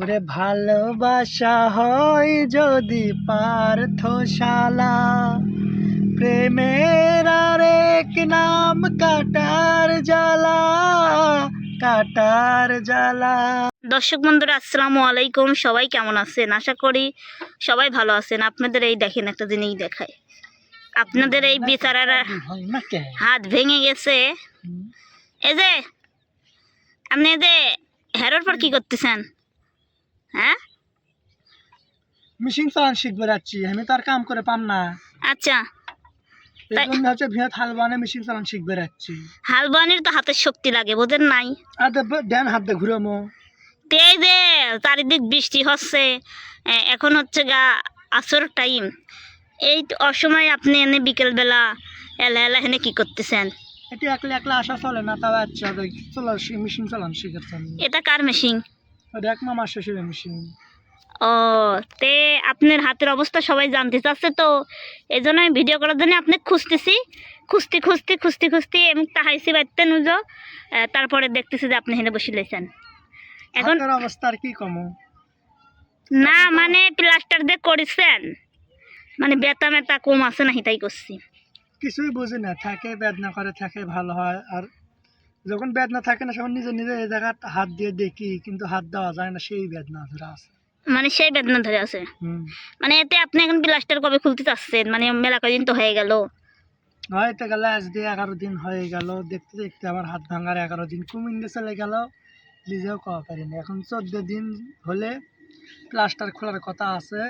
ওরে ভালোবাসা হয় যদি পার্থশালা। প্রেমের আরেক নাম কাটার জ্বালা কাটার জ্বালা। দর্শক বন্ধুরা আসসালামু আলাইকুম। সবাই কেমন আছেন? আশা করি সবাই ভালো আছেন। আপনাদের এই দেখেন একটা জিনিস দেখায় আপনাদের এই বিচারারা হাত ভেঙে গেছে। এই যে আপনি এই যে হেরোর পর কি করতেছেন? হ্যাঁ? মেশিন চালান শিখবে যাচ্ছি আমি তো আর কাম করে পাম না। আচ্ছা। হচ্ছে বানে মেশিন চালান শিখবে যাচ্ছি। হাল বানির তো হাতের শক্তি লাগে বোঝেন নাই? আর ড্যান হাত দিয়ে ঘুরামো। এই যে চারিদিক বৃষ্টি হচ্ছে এখন হচ্ছে গা আসর টাইম। এই অসময় আপনি এনে বিকেলবেলা এলা এলা হেনে কি করতেছেন? এটি একলা একলা আসা চলে না তাও আচ্ছা মেশিন চালান এটা কার মেশিন? ও তে আপনার হাতের অবস্থা সবাই জানতে চাচ্ছে তো এই জন্য আমি ভিডিও করার জন্য আপনি খুঁজতেছি। খুঁজতে খুঁজতে খুঁজতে খুঁজতে আমি তাহাইছি বাড়তে নুজো। তারপরে দেখতেছি যে আপনি হেনে বসে লেছেন এখন অবস্থা আর কি কমো? না মানে প্লাস্টার দিয়ে করেছেন। মানে বেতা মেতা কম আছে না তাই করছি। কিছুই বুঝি না থাকে বেদনা করে থাকে ভালো হয়। আর যখন বেদনা থাকে না তখন নিজে নিজে এই জায়গায় হাত দিয়ে দেখি কিন্তু হাত দেওয়া যায় না সেই বেদনা ধরে আছে। মানে সেই বেদনা ধরে আছে? মানে এতে আপনি এখন প্লাস্টার কবে খুলতে চাচ্ছেন? মানে মেলা কদিন তো হয়ে গেল? হয়তো গেলে আজ দিয়ে এগারো দিন হয়ে গেল। দেখতে দেখতে আমার হাত ভাঙার এগারো দিন কুমিন্দে চলে গেল। নিজেও কওয়া পারিনি। এখন চোদ্দ দিন হলে প্লাস্টার খোলার কথা আছে।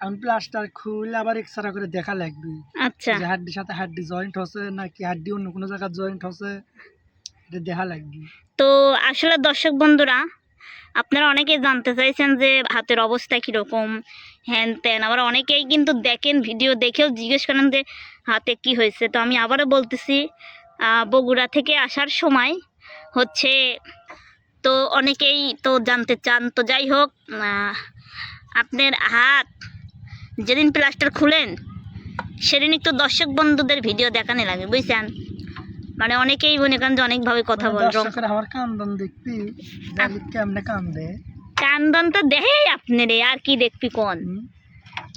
এখন প্লাস্টার খুলে আবার এক্সরা করে দেখা লাগবে। আচ্ছা। হাড্ডির সাথে হাড্ডি জয়েন্ট হচ্ছে নাকি হাড্ডি অন্য কোনো জায়গায় জয়েন্ট হচ্ছে। তো আসলে দর্শক বন্ধুরা, আপনারা অনেকেই জানতে চাইছেন যে হাতের অবস্থা কীরকম, হ্যান ত্যান। আবার অনেকেই কিন্তু দেখেন, ভিডিও দেখেও জিজ্ঞেস করেন যে হাতে কি হয়েছে। তো আমি আবারও বলতেছি বগুড়া থেকে আসার সময় হচ্ছে, তো অনেকেই তো জানতে চান। তো যাই হোক আপনার হাত যেদিন প্লাস্টার খুলেন সেদিনই তো দর্শক বন্ধুদের ভিডিও দেখানো লাগে বুঝছেন? মানে অনেকেই মনে করেন যে অনেকভাবে কথা বল আমার কান্দন দেখবি কেমনে কান্দে? কান্দন তো দেখে আপনি রে আর কি দেখবি কোন?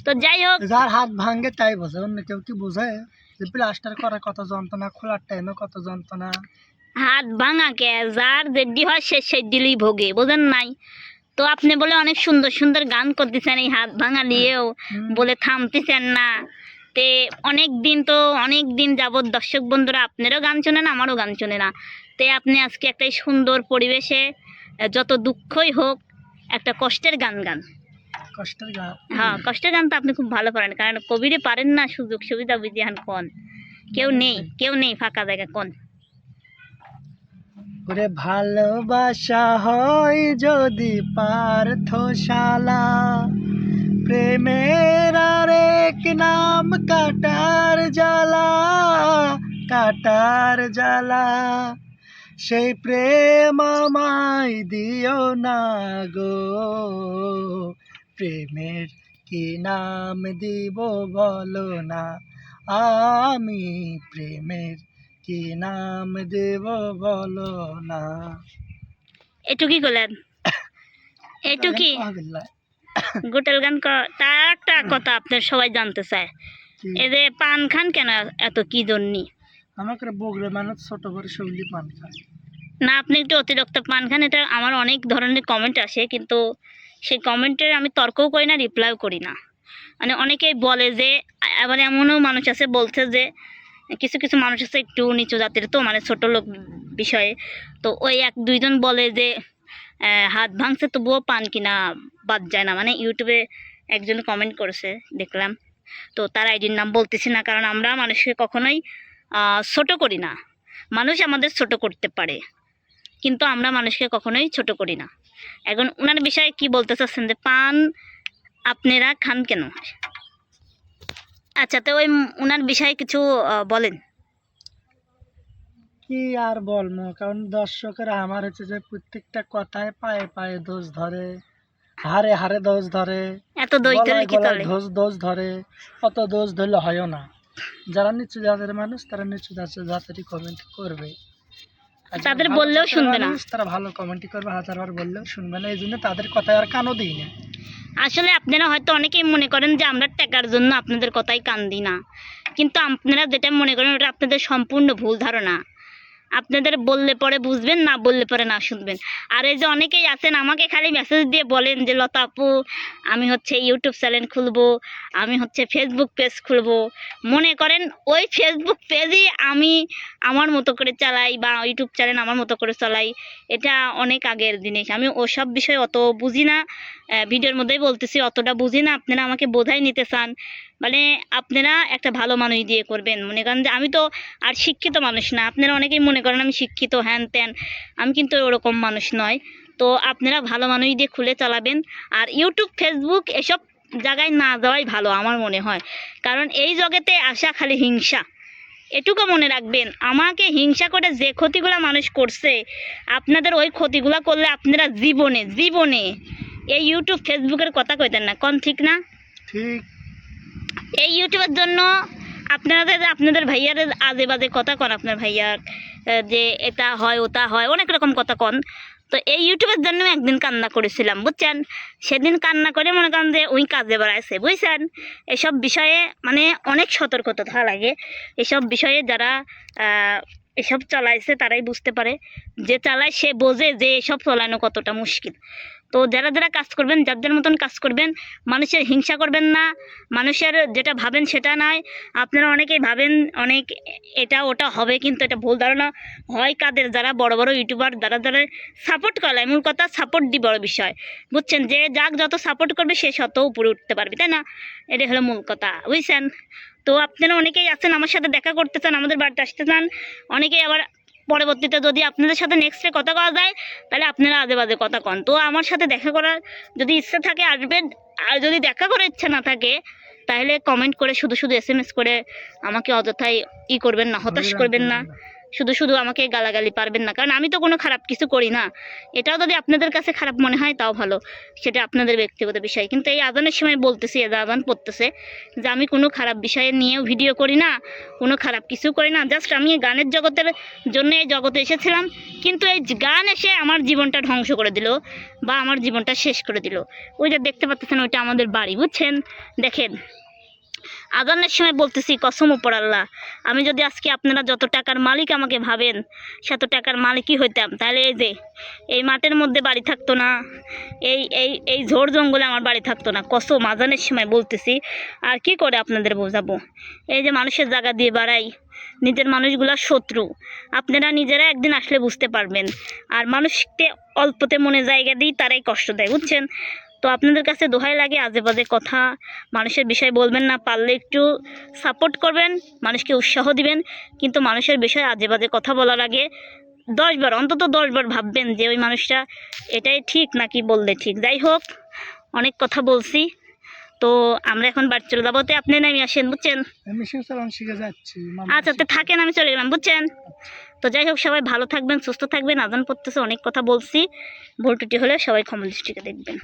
তো যাই হোক। যার হাত ভাঙে তাই বোঝে অন্য কেউ কি বোঝে? যে প্লাস্টার করার কত যন্ত্রণা খোলার টাইমে কত যন্ত্রণা। হাত ভাঙা কে? যার যেডি হয় সে সেদিলেই ভোগে বোঝেন নাই? তো আপনি বলে অনেক সুন্দর সুন্দর গান করতেছেন এই হাত ভাঙা নিয়েও বলে থামতেছেন না। তে অনেক দিন তো অনেক দিন যাবৎ দর্শক বন্ধুরা আপনারও গান শোনে না আমারও গান শোনে না। তে আপনি আজকে একটা সুন্দর পরিবেশে যত দুঃখই হোক একটা কষ্টের গান গান। কষ্টের গা হ্যাঁ কষ্টের গান তো আপনি খুব ভালো পারেন কারণ কবিরে পারেন না সুযোগ সুবিধা বুঝিয়ান কোন। কেউ নেই কেউ নেই ফাঁকা জায়গা কোন। ওরে ভালোবাসা হয় যদি পার্থশালা প্রেমের আরেক নাম কাটার জ্বালা কাটার জ্বালা সেই প্রেম আমায় দিও না গো প্রেমের কি নাম দিব বলো না আমি প্রেমের কি নাম দেব বলো না একটু কি করলেন একটু কি আবিল্লাহ। গোটেল গান তার একটা কথা আপনার সবাই জানতে চায়? এই যে পান খান কেন এত কি জন্যি? আমাকে বগলে মানুষ ছোট করে সবজি পান খায়। না আপনি একটু অতিরিক্ত পান খান এটা আমার অনেক ধরনের কমেন্ট আসে কিন্তু সেই কমেন্টের আমি তর্কও করি না রিপ্লাইও করি না। মানে অনেকেই বলে যে আবার এমনও মানুষ আছে বলছে যে কিছু কিছু মানুষ আছে একটু নিচু জাতির তো মানে ছোট লোক বিষয়ে। তো ওই এক দুইজন বলে যে হাত ভাঙছে তবুও পান কিনা বাদ যায় না। মানে ইউটিউবে একজন কমেন্ট করেছে, দেখলাম। তো তার আইডির নাম বলতেছি না, কারণ আমরা মানুষকে কখনোই ছোট করি না। মানুষ আমাদের ছোট করতে পারে, কিন্তু আমরা মানুষকে কখনোই ছোট করি না। এখন ওনার বিষয়ে কি বলতে চাচ্ছেন যে, পান আপনারা খান কেন? আচ্ছা তো ওই ওনার বিষয়ে কিছু বলেন। কি আর বলব? কারণ দর্শকেরা আমার হচ্ছে যে প্রত্যেকটা কথায় পায়ে পায়ে দোষ ধরে হারে হারে দোষ ধরে এত দই গলায় কি তলে দোষ দোষ ধরে অত দোষ ধরলে হয়ও না। যারা নিচু জাতের মানুষ তারা নিচু জাতের জাতেরই কমেন্ট করবে। তাদের বললেও শুনবে না। তারা ভালো কমেন্ট করবে হাজারবার বললেও শুনবে না। এই জন্য তাদের কথায় আর কানও দিই না। আসলে আপনারা হয়তো অনেকেই মনে করেন যে আমরা টাকার জন্য আপনাদের কথাই কান দিই না। কিন্তু আপনারা যেটা মনে করেন ওটা আপনাদের সম্পূর্ণ ভুল ধারণা। আপনাদের বললে পরে বুঝবেন, না বললে পরে না শুনবেন। আর এই যে অনেকেই আছেন, আমাকে খালি মেসেজ দিয়ে বলেন যে, লতা আপু, আমি হচ্ছে ইউটিউব চ্যানেল খুলবো, আমি হচ্ছে ফেসবুক পেজ খুলবো। মনে করেন, ওই ফেসবুক পেজই আমি আমার মতো করে চালাই বা ইউটিউব চ্যানেল আমার মতো করে চালাই। এটা অনেক আগের জিনিস। আমি ওসব বিষয়ে অত বুঝি না। ভিডিওর মধ্যেই বলতেছি, অতটা বুঝি না। আপনারা আমাকে বোঝাই নিতে চান। মানে আপনারা একটা ভালো মানুষ দিয়ে করবেন। মনে করেন যে আমি তো আর শিক্ষিত মানুষ না। আপনারা অনেকেই মনে করেন আমি শিক্ষিত, হ্যান ত্যান। আমি কিন্তু ওরকম মানুষ নয়। তো আপনারা ভালো মানুষ দিয়ে খুলে চালাবেন। আর ইউটিউব, ফেসবুক এসব জায়গায় না যাওয়াই ভালো আমার মনে হয়। কারণ এই জগতে আসা খালি হিংসা। এটুকু মনে রাখবেন, আমাকে হিংসা করে যে ক্ষতিগুলো মানুষ করছে, আপনাদের ওই ক্ষতিগুলো করলে আপনারা জীবনে জীবনে। এই ইউটিউব, ফেসবুকের কথা কইতেন না। কোন ঠিক না? ঠিক এই ইউটিউবের জন্য আপনারা যে আপনাদের ভাইয়ার আজে বাজে কথা কন আপনার ভাইয়ার যে এটা হয়, ওটা হয়, অনেক রকম কথা কন। তো এই ইউটিউবের জন্য একদিন কান্না করেছিলাম, বুঝছেন? সেদিন কান্না করে মনে করেন যে ওই কাজে বেড়াইছে, বুঝছেন? এসব বিষয়ে মানে অনেক সতর্কতা থাকা লাগে। এসব বিষয়ে যারা এসব চালাইছে তারাই বুঝতে পারে। যে চালায় সে বোঝে যে এসব চালানো কতটা মুশকিল। তো যারা যারা কাজ করবেন যার মতন কাজ করবেন, মানুষের হিংসা করবেন না, মানুষের যেটা ভাবেন সেটা নয় আপনারা অনেকেই ভাবেন, অনেক এটা ওটা হবে, কিন্তু এটা ভুল ধারণা হয় কাদের? যারা বড় বড় ইউটিউবার যারা যারা সাপোর্ট করে মূল কথা সাপোর্ট দি বড় বিষয়। বুঝছেন? যে যাক যত সাপোর্ট করবে, সে শত উপরে উঠতে পারবে, তাই না? এটা হলো মূল কথা, বুঝছেন? তো আপনারা অনেকেই আছেন, আমার সাথে দেখা করতে চান, আমাদের বাড়িতে আসতে চান, অনেকেই আবার পরবর্তীতে যদি আপনাদের সাথে নেক্সটে কথা করা যায় তাহলে আপনারা আজে বাজে কথা কন। তো আমার সাথে দেখা করার যদি ইচ্ছা থাকে আসবেন। আর যদি দেখা করার ইচ্ছা না থাকে তাহলে কমেন্ট করে শুধু শুধু এস এম এস করে আমাকে অযথায় ই করবেন না হতাশ করবেন না। শুধু শুধু আমাকে গালাগালি পারবেন না। কারণ আমি তো কোনো খারাপ কিছু করি না। এটাও যদি আপনাদের কাছে খারাপ মনে হয়, তাও ভালো। সেটা আপনাদের ব্যক্তিগত বিষয়। কিন্তু এই আজানের সময় বলতেছি যে আজান পড়তেছে, যে আমি কোনো খারাপ বিষয়ে নিয়েও ভিডিও করি না, কোনো খারাপ কিছু করি না। জাস্ট আমি গানের জগতের জন্য এই জগতে এসেছিলাম। কিন্তু এই গান এসে আমার জীবনটা ধ্বংস করে দিল বা আমার জীবনটা শেষ করে দিল। ওই যে দেখতে পাচ্ছেন, ওইটা আমাদের বাড়ি, বুঝছেন? দেখেন। আজানের সময় বলতেছি, কসম উপর আল্লাহ, আমি যদি আজকে আপনারা যত টাকার মালিক আমাকে ভাবেন শত টাকার মালিকই হইতাম। তাহলে এই যে, এই মাঠের মধ্যে বাড়ি থাকতো না, এই এই এই ঝোড় জঙ্গলে আমার বাড়ি থাকতো না। কসম আজানের সময় বলতেছি, আর কি করে আপনাদের বোঝাবো? এই যে মানুষের জায়গা দিয়ে বাড়াই, নিজের মানুষগুলা শত্রু, আপনারা নিজেরা একদিন আসলে বুঝতে পারবেন। আর মানুষকে অল্পতে মনে জায়গা দিই, তারাই কষ্ট দেয়, বুঝছেন? তো আপনাদের কাছে দোহাই লাগে আজে বাজে কথা মানুষের বিষয় বলবেন না পারলে একটু সাপোর্ট করবেন মানুষকে উৎসাহ দিবেন কিন্তু মানুষের বিষয়ে আজে বাজে কথা বলার আগে দশবার অন্তত দশবার ভাববেন যে ওই মানুষটা এটাই ঠিক নাকি বললে ঠিক। যাই হোক অনেক কথা বলছি। তো আমরা এখন বাড়ি চলে যাব। তো আপনি নামি আসেন বুঝছেন? আচ্ছা তো থাকেন আমি চলে গেলাম বুঝছেন? তো যাই হোক সবাই ভালো থাকবেন সুস্থ থাকবেন আজান পড়তেছে অনেক কথা বলছি। ভুল টুটি হলে সবাই ক্ষমা দৃষ্টিকে দেখবেন।